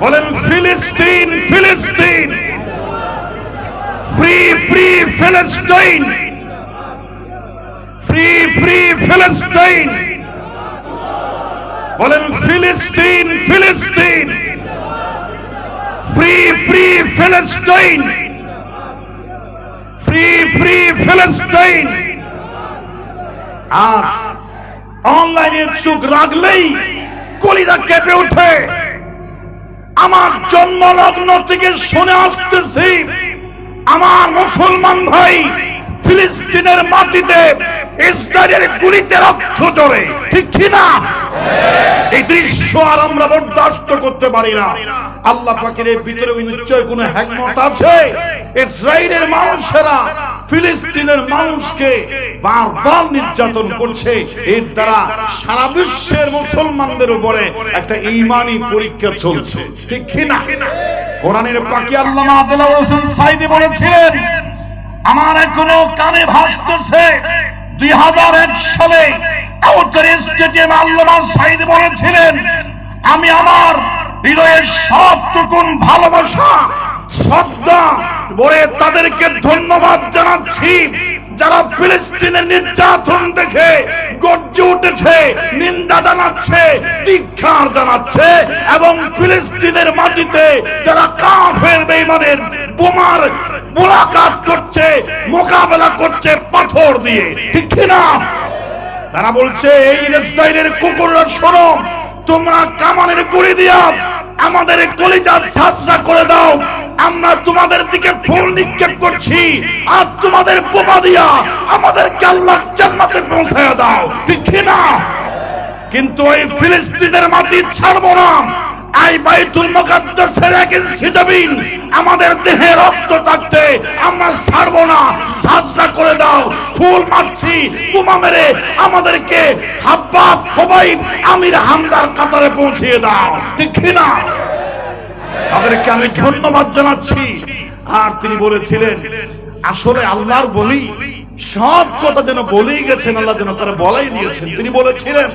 বলেন, ফিলিস্তিন ফিলিস্তিন। ফ্রি ফ্রি ফিলিস্তিন। ফ্রি ফ্রি ফিলিস্তিন। বলেন, ফিলিস্তিন ফিলিস্তিন। ফ্রি ফ্রি ফিলিস্তিন। ফ্রি ফ্রি ফিলিস্তিন। আজ অনলাইনে চোখ রাখলেই কলিরা কেঁপে ওঠে। আমার জন্মলগ্ন থেকে শুনে আসতেছি, আমার মুসলমান ভাই ফিলিস্তিনের মাটিতে ইসরায়েলের গুলিতে রক্ত জড়ে ঠিক কিনা এই দৃশ্য আর আমরা বরদাস্ত করতে পারি না। আল্লাহ পাকের ভিতরে নিশ্চয় কোনো হ্যাকমত আছে? ইসরায়েলের মানুষেরা ফিলিস্তিনের মানুষকে বারবার নির্যাতন করছে। এর দ্বারা সারা বিশ্বের মুসলমানদের উপরে একটা ইমানি পরীক্ষা চলছে। ঠিক কিনা কোরআনের পাকি আল্লামা আব্দুল্লাহ হোসেন সাইদি বলেছিলেন, আমার এখনও কানে ভাসতেছে দুই হাজার এক সালে আউটার স্টেডিয়ামে আল্লামা সাইদি বলেছিলেন, আমি আমার হৃদয়ের সবটুকুন ভালোবাসা, শ্রদ্ধা বলে তাদেরকে ধন্যবাদ জানাচ্ছি। যারা ফিলিস্তিনের নির্যাতন দেখে, গর্জে উঠেছে, নিন্দা জানাচ্ছে দীক্ষার জানাচ্ছে এবং ফিলিস্তিনের মাটিতে যারা কাফের বেঈমানের বোমার মোলাকাত করছে, মোকাবেলা করছে পাথর দিয়ে। ঠিক না তারা বলছে, এই ইসরায়েলের কুকুররা শোনো তোমরা কামানের গুড়ি দিয়া আমাদের কলিজা ছাত্রা করে দাও। আমরা তোমাদের দিকে ফুল নিক্ষেপ করছি। আর তোমাদের বোমা দিয়া আমাদেরকে আল্লাহ জান্নাতে পৌঁছায় দাও। ঠিক না? কিন্তু ওই ফিলিস্তিনের মাটি ছাড়বো না। আই এক আমাদের দেহে রক্ত থাকতে আমরা ছাড়বো না। সাজদা করে দাও। ফুল মারছি, বোমা মেরে আমাদেরকে হাব্বা সবাই আমির হামদার কাতারে পৌঁছিয়ে দাও। ঠিক না? তাদেরকে আমি ধন্যবাদ জানাচ্ছি। আর তিনি বলেছিলেন, আসলে আল্লাহর বলি, সব কথা যেন বলেই গেছেন, আল্লাহ যেন তারা বলাই দিয়েছেন। তিনি বলেছিলেন,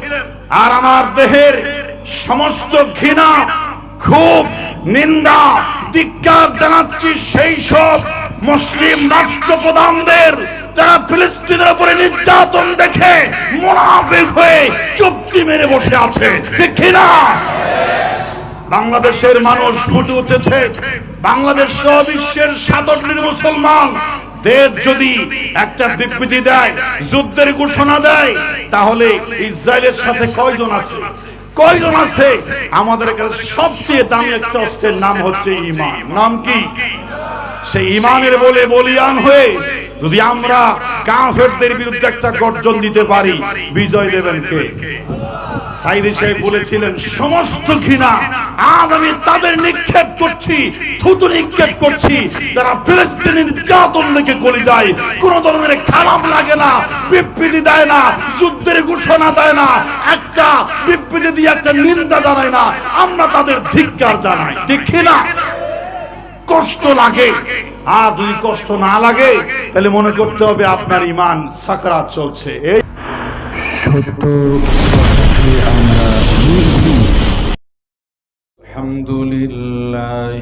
আর আমার দেহের সমস্ত ঘৃণা খুব নিন্দা, ধিক্কার জানাচ্ছি, সেই সব মুসলিম রাষ্ট্রপ্রধানদের, যারা ফিলিস্তিনের উপরে নির্যাতন দেখে মোনাফিক হয়ে চুক্তি মেরে বসে আছে। না বাংলাদেশের মানুষ ফুটে উঠেছে। বাংলাদেশ সহ বিশ্বের সাতটির মুসলমান। দেশ যদি একটা বিবৃতি দেয়, যুদ্ধের ঘোষণা দেয়, তাহলে ইসরায়েলের সাথে কয়জন আছে? কয়জন আছে? আমাদের কাছে সবচেয়ে দামি একটা অস্ত্রের নাম হচ্ছে ইমান। নাম কি? সেই ইমানের বলে বলিয়ান হয়ে যদি আমরা কাফেরদের বিরুদ্ধে একটা গর্জন দিতে পারি, বিজয় দেবেন কে? সাইদি সাহেব বলেছিলেন, সমস্ত ঘৃণা আজ আমি তাদের নিক্ষেপ করছি, থুতু নিক্ষেপ করছি। যারা ফিলিস্তিনের নির্যাতন দেখে যায় কোন ধরনের খারাপ লাগে না, বিবৃতি দেয় না, যুদ্ধের ঘোষণা দেয় না, একটা বিবৃতি দিয়ে একটা নিন্দা জানায় না। আমরা তাদের ধিক্কার জানাই। দেখি না কষ্ট লাগে আর যদি কষ্ট না লাগে তাহলে মনে করতে হবে আপনার ইমান সাকরাত চলছে এই সত্য কথাকে আমরা الحمد لله